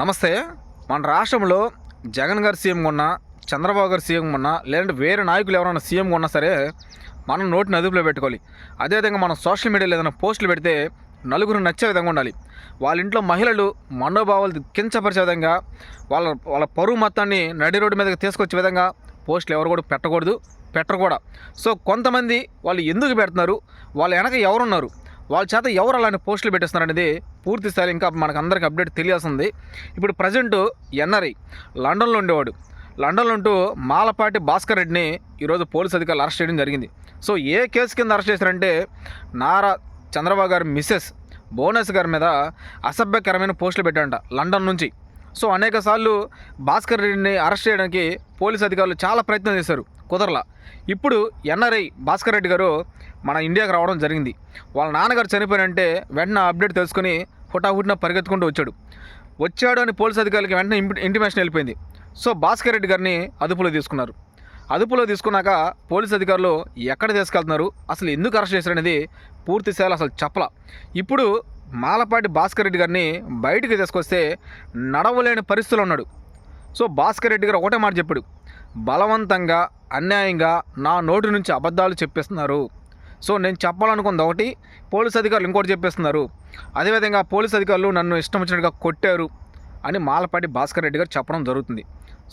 నమస్తే. మన రాష్ట్రంలో జగన్ గారు సీఎం ఉన్నా చంద్రబాబు గారు సీఎం ఉన్నా లేదంటే వేరే నాయకులు ఎవరైనా సీఎం ఉన్నా సరే మనం నోటిని అదుపులో పెట్టుకోవాలి. అదేవిధంగా మనం సోషల్ మీడియాలో ఏదైనా పోస్టులు పెడితే నలుగురు నచ్చే విధంగా ఉండాలి. వాళ్ళ ఇంట్లో మహిళలు మనోభావాలు కించపరిచే విధంగా వాళ్ళ వాళ్ళ పరువు మొత్తాన్ని నడి రోడ్డు మీదకి తీసుకొచ్చే విధంగా పోస్టులు ఎవరు కూడా పెట్టకూడదు పెట్టరు కూడా. సో కొంతమంది వాళ్ళు ఎందుకు పెడుతున్నారు? వాళ్ళ వెనక ఎవరున్నారు? వాళ్ళ చేత ఎవరు అలాంటి పోస్టులు పెట్టేస్తున్నారు అనేది పూర్తి స్థాయి ఇంకా మనకు అందరికి అప్డేట్ తెలియాల్సింది. ఇప్పుడు ప్రజెంట్ ఎన్ఆర్ఐ లండన్లో ఉండేవాడు. లండన్లో ఉంటూ మాలపాటి భాస్కర్ రెడ్డిని ఈరోజు పోలీసు అధికారులు అరెస్ట్ చేయడం జరిగింది. సో ఏ కేసు కింద అరెస్ట్ చేశారంటే నారా చంద్రబాబు గారి మిస్సెస్ బోనస్ గారి మీద అసభ్యకరమైన పోస్టులు పెట్టాడంట లండన్ నుంచి. సో అనేక సార్లు భాస్కర్ రెడ్డిని అరెస్ట్ చేయడానికి పోలీసు అధికారులు చాలా ప్రయత్నం చేశారు కుదరలా. ఇప్పుడు ఎన్ఆర్ఐ భాస్కర్ రెడ్డి గారు మన ఇండియాకి రావడం జరిగింది. వాళ్ళ నాన్నగారు చనిపోయారంటే వెంటనే అప్డేట్ తెలుసుకొని హుటాహుటిన పరిగెత్తుకుంటూ వచ్చాడు. వచ్చాడు అని పోలీస్ అధికారులకి వెంటనే ఇంటిమేషన్ వెళ్ళిపోయింది. సో భాస్కర్ రెడ్డి గారిని అదుపులో తీసుకున్నారు. అదుపులో తీసుకున్నాక పోలీస్ అధికారులు ఎక్కడ తీసుకెళ్తున్నారు? అసలు ఎందుకు అరెస్ట్ చేశారనేది పూర్తి స్థాయిలో అసలు చెప్పల. ఇప్పుడు మాలపాటి భాస్కర్ రెడ్డి గారిని బయటికి తీసుకొస్తే నడవలేని పరిస్థితులు ఉన్నాడు. సో భాస్కర్ రెడ్డి గారు ఒకటే మాట చెప్పాడు. బలవంతంగా అన్యాయంగా నా నోటి నుంచి అబద్ధాలు చెప్పేస్తున్నారు. సో నేను చెప్పాలనుకుంది ఒకటి పోలీస్ అధికారులు ఇంకోటి చెప్పేస్తున్నారు. అదేవిధంగా పోలీస్ అధికారులు నన్ను ఇష్టం వచ్చినట్టుగా కొట్టారు అని మాలపాటి భాస్కర్ రెడ్డి గారు చెప్పడం జరుగుతుంది.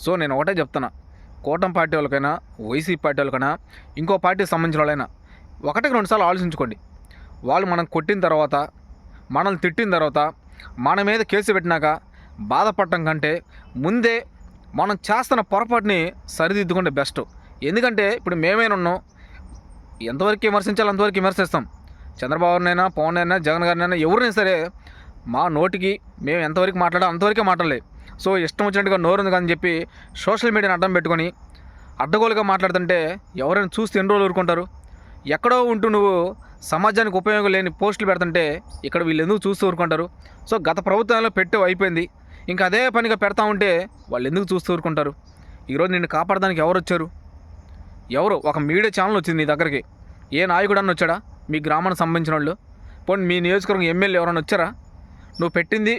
సో నేను ఒకటే చెప్తున్నా కూటమి పార్టీ వాళ్ళకైనా వైసీపీ పార్టీ వాళ్ళకైనా ఇంకో పార్టీకి సంబంధించిన వాళ్ళైనా ఒకటికి రెండుసార్లు ఆలోచించుకోండి. వాళ్ళు మనం కొట్టిన తర్వాత మనల్ని తిట్టిన తర్వాత మన మీద కేసు పెట్టినాక బాధపడటం కంటే ముందే మనం చేస్తున్న పొరపాటుని సరిదిద్దుకుంటే బెస్ట్. ఎందుకంటే ఇప్పుడు మేమైనా ఉన్నాం ఎంతవరకు విమర్శించాలి అంతవరకు విమర్శిస్తాం. చంద్రబాబునైనా పవన్ అయినా జగన్ గారినైనా ఎవరైనా సరే మా నోటికి మేము ఎంతవరకు మాట్లాడాలి అంతవరకే మాట్లాడలేదు సో ఇష్టం వచ్చినట్టుగా నోరుంది కానీ చెప్పి సోషల్ మీడియాని అడ్డం పెట్టుకొని అడ్డగోలుగా మాట్లాడుతుంటే ఎవరైనా చూస్తే ఎన్ని రోజులు ఊరుకుంటారు? ఎక్కడో ఉంటూ నువ్వు సమాజానికి ఉపయోగం లేని పోస్టులు పెడుతుంటే ఇక్కడ వీళ్ళు ఎందుకు చూస్తూ ఊరుకుంటారు? సో గత ప్రభుత్వంలో పెట్టే అయిపోయింది. ఇంకా అదే పనిగా పెడతా ఉంటే వాళ్ళు ఎందుకు చూస్తూ ఊరుకుంటారు? ఈరోజు నిన్ను కాపాడడానికి ఎవరు వచ్చారు? ఎవరు? ఒక మీడియా ఛానల్ వచ్చింది నీ దగ్గరికి. ఏ నాయకుడు అన్న వచ్చాడా? మీ గ్రామానికి సంబంధించిన వాళ్ళు పోనీ మీ నియోజకవర్గం ఎమ్మెల్యే ఎవరైనా వచ్చారా? నువ్వు పెట్టింది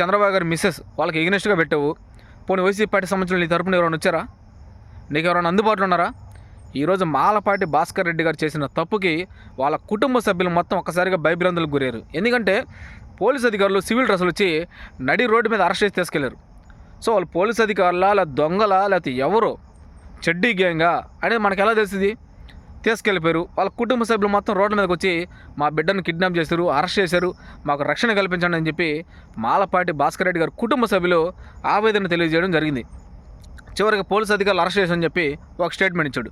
చంద్రబాబు గారి మిస్సెస్ వాళ్ళకి ఎగ్నెస్ట్గా పెట్టావు. పోనీ వైసీపీ పార్టీ సంబంధించిన నీ తరపున ఎవరైనా వచ్చారా? నీకు ఎవరైనా అందుబాటులో ఉన్నారా? ఈరోజు మాలపాటి భాస్కర్ రెడ్డి గారు చేసిన తప్పుకి వాళ్ళ కుటుంబ సభ్యులు మొత్తం ఒక్కసారిగా భయభ్రాంతులకు గురయ్యారు. ఎందుకంటే పోలీస్ అధికారులు సివిల్ డ్రెస్సులు వచ్చి నడి రోడ్డు మీద అరెస్ట్ చేసి తీసుకెళ్ళారు. సో వాళ్ళు పోలీస్ అధికారులా లేదా దొంగలా లేకపోతే ఎవరో? చెడ్డీ గ్యాంగా అనేది మనకు ఎలా తెలిసింది? తీసుకెళ్ళిపోయారు. వాళ్ళ కుటుంబ సభ్యులు మొత్తం రోడ్ల మీదకి వచ్చి మా బిడ్డను కిడ్నాప్ చేశారు అరెస్ట్ చేశారు మాకు రక్షణ కల్పించండి అని చెప్పి మాలపాటి భాస్కర్ రెడ్డి గారి కుటుంబ సభ్యులు ఆవేదన తెలియజేయడం జరిగింది. చివరికి పోలీస్ అధికారులు అరెస్ట్ చేశారని చెప్పి ఒక స్టేట్మెంట్ ఇచ్చాడు.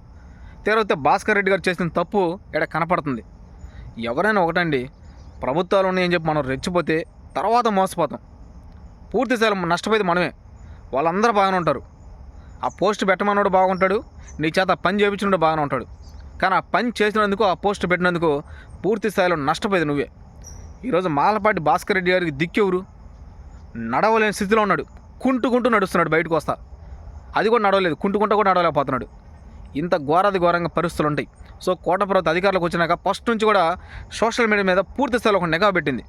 తీరవతే భాస్కర్ రెడ్డి గారు చేసిన తప్పు ఇక్కడ కనపడుతుంది. ఎవరైనా ఒకటండి ప్రభుత్వాలు ఉన్నాయని చెప్పి మనం రెచ్చిపోతే తర్వాత మోసపోతాం. పూర్తి స్థాయిలో నష్టపోయేది మనమే. వాళ్ళందరూ బాగానే ఉంటారు. ఆ పోస్ట్ పెట్టమన్నోడు బాగుంటాడు నీ చేత పని చేయించినోడు బాగానే ఉంటాడు. కానీ ఆ పని చేసినందుకు ఆ పోస్ట్ పెట్టినందుకు పూర్తి స్థాయిలో నష్టపోయేది నువ్వే. ఈరోజు మాలపాటి భాస్కర్ రెడ్డి గారికి దిక్కెవరు? నడవలేని స్థితిలో ఉన్నాడు. కుంటుకుంటూ నడుస్తున్నాడు బయటకు వస్తా. అది కూడా నడవలేదు. కుంటుకుంటూ కూడా నడవలేకపోతున్నాడు. ఇంత ఘోరాది ఘోరంగా పరిస్థితులు ఉంటాయి. సో కోట ప్రభుత్వ అధికారులకు వచ్చినాక ఫస్ట్ నుంచి కూడా సోషల్ మీడియా మీద పూర్తి స్థాయిలో ఒక నిఘా పెట్టింది.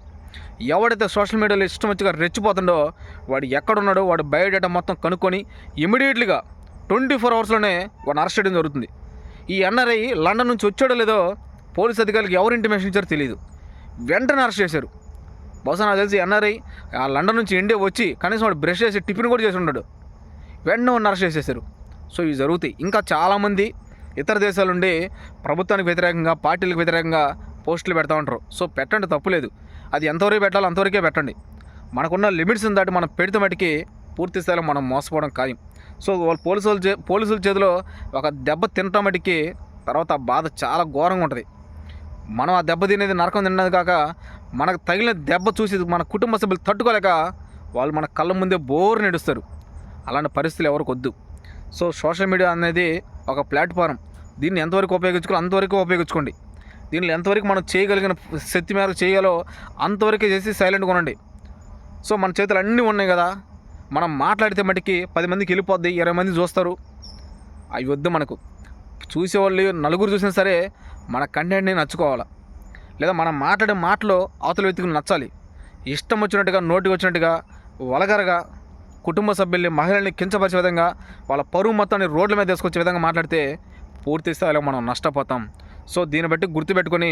ఎవడైతే సోషల్ మీడియాలో ఇష్టం వచ్చిగా రెచ్చిపోతుండో వాడు ఎక్కడున్నాడో వాడు బయోడేటా మొత్తం కనుక్కొని ఇమీడియట్లీగా ట్వంటీ ఫోర్ అవర్స్లోనే వాడిని అరెస్ట్ చేయడం జరుగుతుంది. ఈ ఎన్ఆర్ఐ లండన్ నుంచి వచ్చాడో లేదో పోలీస్ అధికారులకు ఎవరు ఇంటిమేషన్ ఇచ్చారో తెలియదు వెంటనే అరెస్ట్ చేశారు. బహుశా నాకు తెలిసి ఎన్ఆర్ఐ ఆ లండన్ నుంచి ఇండియా వచ్చి కనీసం వాడు బ్రష్ చేసి టిఫిన్ కూడా చేసి ఉన్నాడు వెంటనే వాడిని అరెస్ట్ చేసేసారు సో ఇవి జరుగుతాయి. ఇంకా చాలామంది ఇతర దేశాల నుండి ప్రభుత్వానికి వ్యతిరేకంగా పార్టీలకు వ్యతిరేకంగా పోస్టులు పెడతా ఉంటారు. సో పెట్టండి తప్పులేదు అది ఎంతవరకు పెట్టాలో అంతవరకే పెట్టండి. మనకున్న లిమిట్స్ని దాటి మనం పెడితే మటుకి పూర్తి స్థాయిలో మనం మోసపోవడం ఖాయం. సో వాళ్ళు పోలీసుల చే పోలీసుల చేతిలో ఒక దెబ్బ తినటం మటుకి తర్వాత ఆ బాధ చాలా ఘోరంగా ఉంటుంది. మనం ఆ దెబ్బ తినేది నరకం తిన్నది కాక మనకు తగిలిన దెబ్బ చూసి మన కుటుంబ సభ్యులు తట్టుకోలేక వాళ్ళు మన కళ్ళ ముందే బోరు నడుస్తారు. అలాంటి పరిస్థితులు ఎవరికి వద్దు. సో సోషల్ మీడియా అనేది ఒక ప్లాట్ఫారం. దీన్ని ఎంతవరకు ఉపయోగించుకోవాలి అంతవరకు ఉపయోగించుకోండి. దీనిలో ఎంతవరకు మనం చేయగలిగిన శక్తి మేరకు చేయాలో అంతవరకే చేసి సైలెంట్గా ఉండండి. సో మన చేతులు అన్నీ ఉన్నాయి కదా. మనం మాట్లాడితే మటుకి పది మందికి వెళ్ళిపోద్ది ఇరవై మంది చూస్తారు. అవి వద్దు మనకు. చూసేవాళ్ళు నలుగురు చూసినా సరే మన కంటెంట్ని నచ్చుకోవాలి. లేదా మనం మాట్లాడే మాటలో అవతల వ్యక్తికి నచ్చాలి. ఇష్టం వచ్చినట్టుగా నోటికి వచ్చినట్టుగా వలగరగా కుటుంబ సభ్యుల్ని మహిళల్ని కించపరిచే విధంగా వాళ్ళ పరువు మొత్తాన్ని రోడ్ల మీద తీసుకొచ్చే విధంగా మాట్లాడితే పూర్తి స్థాయిలో మనం నష్టపోతాం. సో దీన్ని బట్టి గుర్తుపెట్టుకొని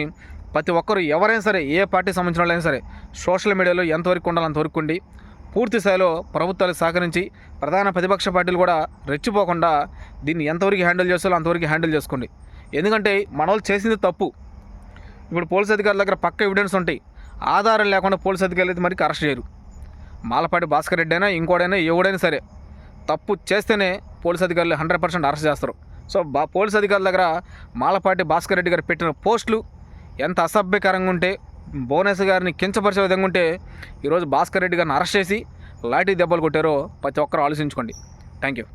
ప్రతి ఒక్కరు ఎవరైనా సరే ఏ పార్టీ సంబంధించిన వాళ్ళైనా సరే సోషల్ మీడియాలో ఎంతవరకు ఉండాలో అంతవరకు ఉండి పూర్తి స్థాయిలో ప్రభుత్వాలు సహకరించి ప్రధాన ప్రతిపక్ష పార్టీలు కూడా రెచ్చిపోకుండా దీన్ని ఎంతవరకు హ్యాండిల్ చేస్తారో అంతవరకు హ్యాండిల్ చేసుకోండి. ఎందుకంటే మన వాళ్ళు చేసింది తప్పు. ఇప్పుడు పోలీస్ అధికారుల దగ్గర పక్క ఎవిడెన్స్ ఉంటాయి ఆధారం లేకుండా పోలీస్ అధికారులు అయితే మరికి అరెస్ట్ చేయరు. మాలపాటి భాస్కర్ రెడ్డి అయినా ఇంకోడైనా ఎవడైనా సరే తప్పు చేస్తేనే పోలీస్ అధికారులు హండ్రెడ్ పర్సెంట్ అరెస్ట్ చేస్తారు. సో బా పోలీస్ అధికారుల దగ్గర మాలపాటి భాస్కర్ రెడ్డి గారు పెట్టిన పోస్టులు ఎంత అసభ్యకరంగా ఉంటే భువనేశ్వర్ గారిని కించపరిచే విధంగా ఉంటే ఈరోజు భాస్కర్ రెడ్డి గారిని అరెస్ట్ చేసి లాఠీ దెబ్బలు కొట్టారో ప్రతి ఒక్కరు ఆలోచించుకోండి. Thank you